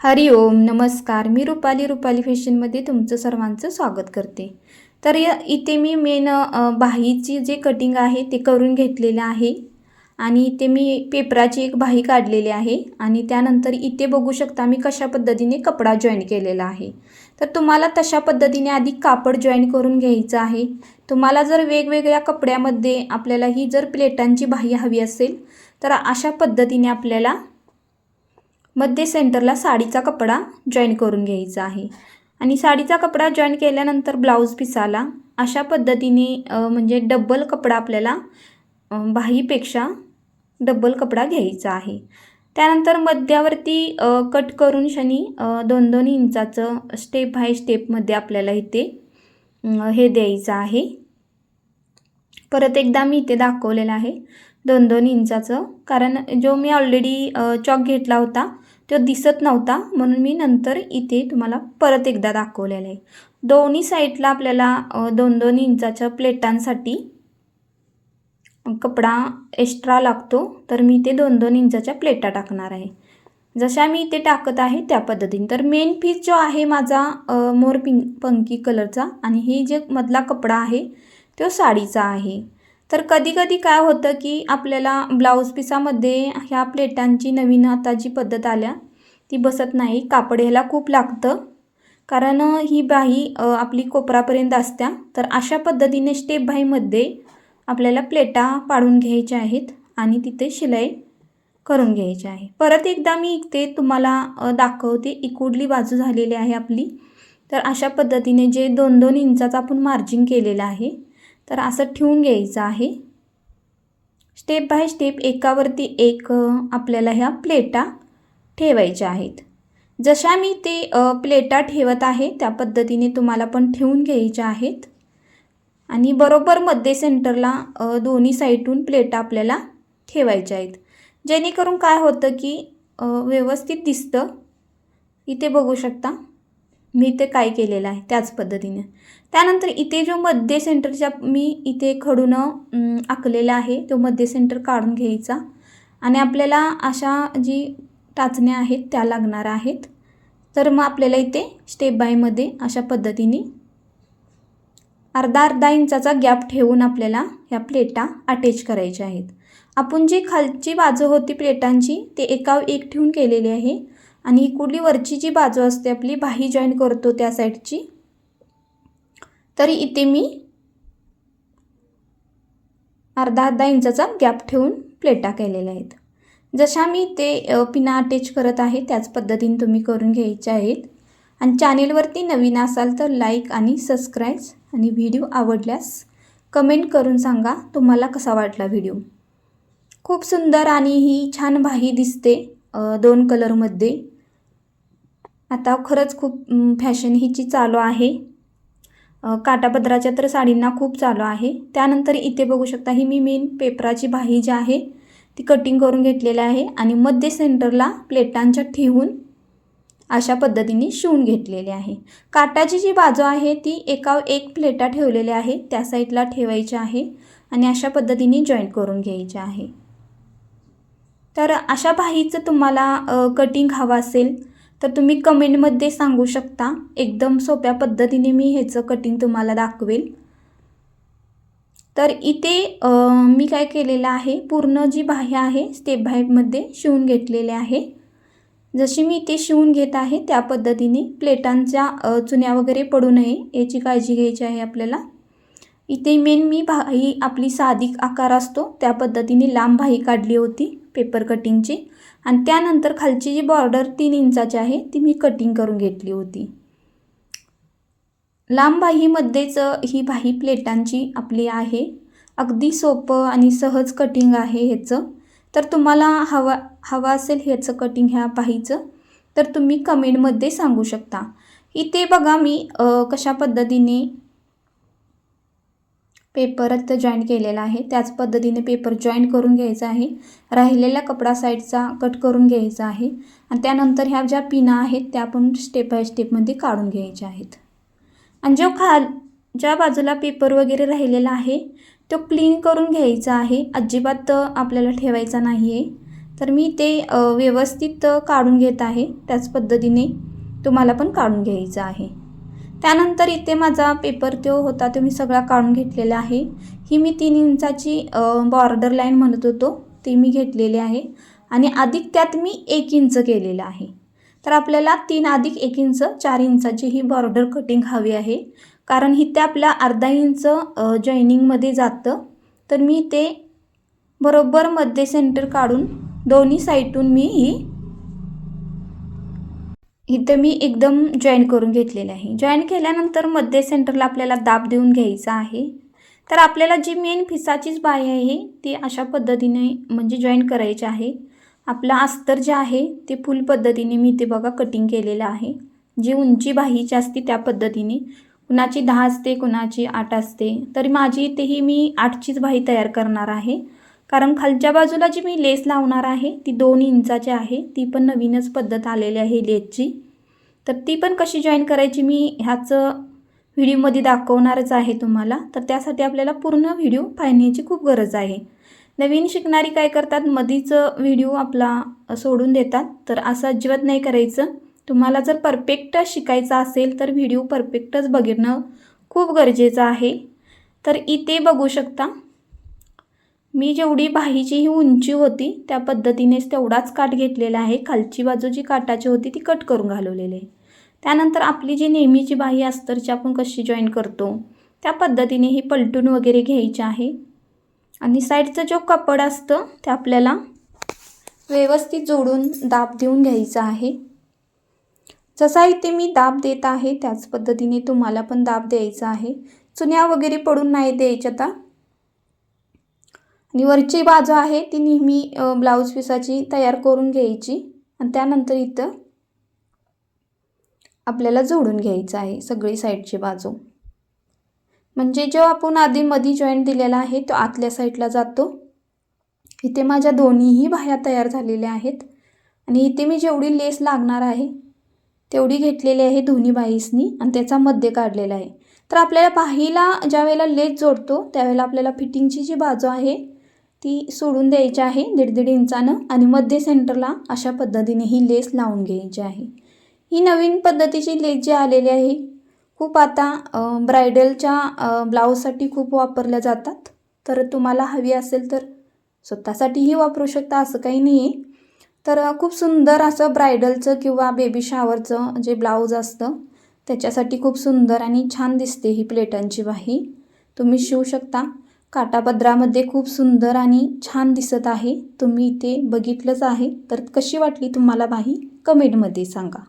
हरि ओम नमस्कार. मी रुपाली रुपाली फॅशनमध्ये तुमचं सर्वांचं स्वागत करते. तर इथे मी मेन बाहीची जे कटिंग आहे ते करून घेतलेलं आहे. आणि इथे मी पेपराची एक बाही काढलेली आहे. आणि त्यानंतर इथे बघू शकता मी कशा पद्धतीने कपडा जॉईन केलेला आहे. तर तुम्हाला तशा पद्धतीने आधी कापड जॉईन करून घ्यायचं आहे. तुम्हाला जर वेगवेगळ्या कपड्यामध्ये आपल्याला ही जर प्लेटांची बाही हवी असेल तर अशा पद्धतीने आपल्याला मध्ये सेंटरला साडीचा कपडा जॉईन करून घ्यायचा आहे. आणि साडीचा कपडा जॉईन केल्यानंतर ब्लाऊज पिसाला अशा पद्धतीने म्हणजे डब्बल कपडा आपल्याला बाहीपेक्षा डब्बल कपडा घ्यायचा आहे. त्यानंतर मध्यावरती कट करून शनी दोन दोन इंचाचं स्टेप बाय स्टेपमध्ये आपल्याला इथे हे द्यायचं आहे. परत एकदा मी इथे दाखवलेलं आहे दोन दोन इंचाचं कारण जो मी ऑलरेडी चॉक घेतला होता तो दिसत नव्हता म्हणून मी नंतर इथे तुम्हाला परत एकदा दाखवलेलं आहे. दोन्ही साईडला आपल्याला दोन दोन इंचाच्या प्लेटांसाठी कपडा एक्स्ट्रा लागतो तर मी ते दोन दोन इंचाच्या प्लेटा टाकणार आहे. जशा मी इथे टाकत आहे त्या पद्धतीने. तर मेन पीस जो आहे माझा मोर पिंक पंकी कलरचा आणि हे जे मधला कपडा आहे तो साडीचा आहे. तर कधी कधी काय होतं की आपल्याला ब्लाऊज पिसामध्ये ह्या प्लेटांची नवीन आता जी पद्धत आल्या ती बसत नाही. कापड ह्याला खूप लागतं. कारण ही बाही आपली कोपरापर्यंत असत्या. तर अशा पद्धतीने स्टेप बाहीमध्ये आपल्याला प्लेटा पाडून घ्यायच्या आहेत आणि तिथे शिलाई करून घ्यायची आहे. परत एकदा मी इथे तुम्हाला दाखवते. इकुडली बाजू झालेली आहे आपली. तर अशा पद्धतीने जे दोन दोन इंचाचं आपण मार्जिन केलेलं आहे तर असं ठेवून घ्यायचं आहे. स्टेप बाय स्टेप एकावरती एक आपल्याला ह्या प्लेटा ठेवायच्या आहेत. जशा मी ते प्लेटा ठेवत आहे त्या पद्धतीने तुम्हाला पण ठेवून घ्यायच्या आहेत. आणि बरोबर मध्ये सेंटरला दोन्ही साईडून प्लेटा आपल्याला ठेवायच्या आहेत. जेणेकरून काय होतं की व्यवस्थित दिसतं. इथे बघू शकता. मी इथे काय केलेलं आहे? त्याच पद्धतीने. त्यानंतर इथे जो मध्य सेंटरच्या मी इथे खडून आखलेला आहे तो मध्य सेंटर काढून घ्यायचा. आणि आपल्याला अशा जी टाचण्या आहेत त्या लागणार आहेत. तर मग आपल्याला इथे स्टेप बायमध्ये अशा पद्धतीने अर्धा अर्धा इंचाचा गॅप ठेवून आपल्याला ह्या प्लेटा अटॅच करायच्या आहेत. आपण जी खालची बाजू होती प्लेटांची ते एका एक ठेवून केलेली आहे. आणि ही कुठली वरची जी बाजू असते आपली बाही जॉईन करतो त्या साईडची तरी इथे मी अर्धा अर्धा इंचाचा गॅप ठेवून प्लेटा केलेल्या आहेत. जशा मी ते पिना अटॅच करत आहे त्याच पद्धतीने तुम्ही करून घ्यायच्या आहेत. आणि चॅनेलवरती नवीन असाल तर लाईक आणि सबस्क्राईब आणि व्हिडिओ आवडल्यास कमेंट करून सांगा तुम्हाला कसा वाटला व्हिडिओ खूप सुंदर आणि ही छान बाही दिसते दोन कलरमध्ये आता खरंच खूप फॅशन हिची चालू आहे. काटापदराच्या तर साडींना खूप चालू आहे. त्यानंतर इथे बघू शकता ही मी मेन पेपराची बाही जी आहे ती कटिंग करून घेतलेली आहे आणि मध्य सेंटरला प्लेटांच्या ठेवून अशा पद्धतीने शिवून घेतलेले आहे. काटाची जी बाजू आहे ती एका एक प्लेटा ठेवलेल्या आहे त्या साईडला ठेवायची आहे आणि अशा पद्धतीने जॉईंट करून घ्यायची आहे. तर अशा बाहीचं तुम्हाला कटिंग हवं असेल तर तुम्ही कमेंटमध्ये सांगू शकता एकदम सोप्या पद्धतीने मी ह्याचं कटिंग तुम्हाला दाखवेल. तर इथे मी काय केलेलं आहे पूर्ण जी बाह्य आहे स्टेप बायमध्ये शिवून घेतलेले आहे. जशी मी इथे शिवून घेत आहे त्या पद्धतीने प्लेटांच्या चुन्या वगैरे पडू नये याची काळजी घ्यायची आहे आपल्याला. इथे मेन मी बाही आपली साधी आकार असतो त्या पद्धतीने लांब बाही काढली होती. पेपर कटिंगची. आणि त्यानंतर खालची जी बॉर्डर तीन इंचाची आहे ती मी कटिंग करून घेतली होती. लांब बाहीमध्येच ही बाही प्लेटांची आपली आहे. अगदी सोपं आणि सहज कटिंग आहे ह्याचं. तर तुम्हाला हवा हवा असेल ह्याचं कटिंग ह्या बाहीचं तर तुम्ही कमेंटमध्ये सांगू शकता. इथे बघा मी कशा पद्धतीने पेपरात जॉईन केलेला आहे. त्याच पद्धतीने पेपर जॉईन करून घ्यायचा आहे. राहिलेला कपडा साईडचा कट करून घ्यायचा आहे. आणि त्यानंतर ह्या ज्या पिना आहेत त्या पण स्टेप बाय स्टेपमध्ये काढून घ्यायच्या आहेत. आणि जो खाल ज्या बाजूला पेपर वगैरे राहिलेला आहे तो क्लीन करून घ्यायचा आहे. अजिबात आपल्याला ठेवायचा नाही आहे तर मी ते व्यवस्थित काढून घेत आहे. त्याच पद्धतीने तुम्हाला पण काढून घ्यायचं आहे. त्यानंतर इथे माझा पेपर तो होता तो मी सगळा काढून घेतलेला आहे. ही मी तीन इंचाची बॉर्डर लाईन म्हणत होतो ती मी घेतलेली आहे. आणि अधिक त्यात मी एक इंच केलेलं आहे. तर आपल्याला तीन अधिक एक इंच चार इंचाची ही बॉर्डर कटिंग हवी आहे. कारण इथे आपल्या अर्धा इंच जॉईनिंगमध्ये जातं. तर मी ते बरोबर मध्ये सेंटर काढून दोन्ही साईडून मी ही इथं मी एकदम जॉईन करून घेतलेले आहे. जॉईन केल्यानंतर मध्य सेंटरला आपल्याला दाब देऊन घ्यायचा आहे. तर आपल्याला जी मेन फिसाचीच बाई आहे ती अशा पद्धतीने म्हणजे जॉईन करायची आहे. आपलं अस्तर जे आहे ते फुल पद्धतीने मी इथे बघा कटिंग केलेलं आहे. जी उंची बाहीची असते त्या पद्धतीने. कुणाची दहा असते कुणाची आठ असते. तर माझी इथेही मी आठचीच बाही तयार करणार आहे. कारण खालच्या बाजूला जी मी लेस लावणार आहे ती दोन इंचाची आहे ती पण नवीनच पद्धत आलेली आहे लेसची. तर ती पण कशी जॉईन करायची मी ह्याचं व्हिडिओमध्ये दाखवणारच आहे तुम्हाला. तर त्यासाठी आपल्याला पूर्ण व्हिडिओ पाहण्याची खूप गरज आहे. नवीन शिकणारी काय करतात मधीच व्हिडिओ आपला सोडून देतात. तर असं अजिबात नाही करायचं. तुम्हाला जर परफेक्ट शिकायचं असेल तर व्हिडिओ परफेक्टच बघणं खूप गरजेचं आहे. तर इथे बघू शकता. मी जेवढी बाहीची ही उंची होती त्या पद्धतीनेच तेवढाच काठ घेतलेला आहे. खालची बाजू जी काटाची होती ती कट करून घालवलेली आहे. त्यानंतर आपली जी नेहमीची बाही अस्तरची आपण कशी जॉईन करतो त्या पद्धतीने ही पलटून वगैरे घ्यायची आहे. आणि साईडचं जो कपड असतं ते आपल्याला व्यवस्थित जोडून दाब देऊन घ्यायचा आहे. जसा इथे मी दाब देत आहे त्याच पद्धतीने तुम्हाला पण दाब द्यायचा आहे. चुन्या वगैरे पडून नाही द्यायच्या आता आणि वरची बाजू आहे ती नेहमी ब्लाऊज पिसाची तयार करून घ्यायची. आणि त्यानंतर इथं आपल्याला जोडून घ्यायचं आहे सगळी साईडची बाजू. म्हणजे जो आपण आधी मधी जॉईंट दिलेला आहे तो आतल्या साईडला जातो. इथे माझ्या दोन्हीही बाह्या तयार झालेल्या आहेत. आणि इथे मी जेवढी लेस लागणार आहे तेवढी घेतलेली आहे दोन्ही बाईसनी आणि त्याचा मध्य काढलेला आहे. तर आपल्याला बाहीला ज्या वेळेला लेस जोडतो त्यावेळेला आपल्याला फिटिंगची जी बाजू आहे ती सोडून द्यायची आहे दीड दीड इंचानं आणि मध्य सेंटरला अशा पद्धतीने ही लेस लावून घ्यायची आहे. ही नवीन पद्धतीची लेस जी आलेली आहे खूप आता ब्रायडलच्या ब्लाऊजसाठी खूप वापरल्या जातात. तर तुम्हाला हवी असेल तर स्वतःसाठीही वापरू शकता असं काही नाही आहे तर खूप सुंदर असं ब्रायडलचं किंवा बेबी शावरचं जे ब्लाऊज असतं त्याच्यासाठी खूप सुंदर आणि छान दिसते ही प्लेटांची बाही तुम्ही शिवू शकता. काटापदरामध्ये खूप सुंदर आणि छान दिसत आहे. तुम्ही इथे बघितलंच आहे. तर कशी वाटली तुम्हाला बाही कमेंटमध्ये सांगा.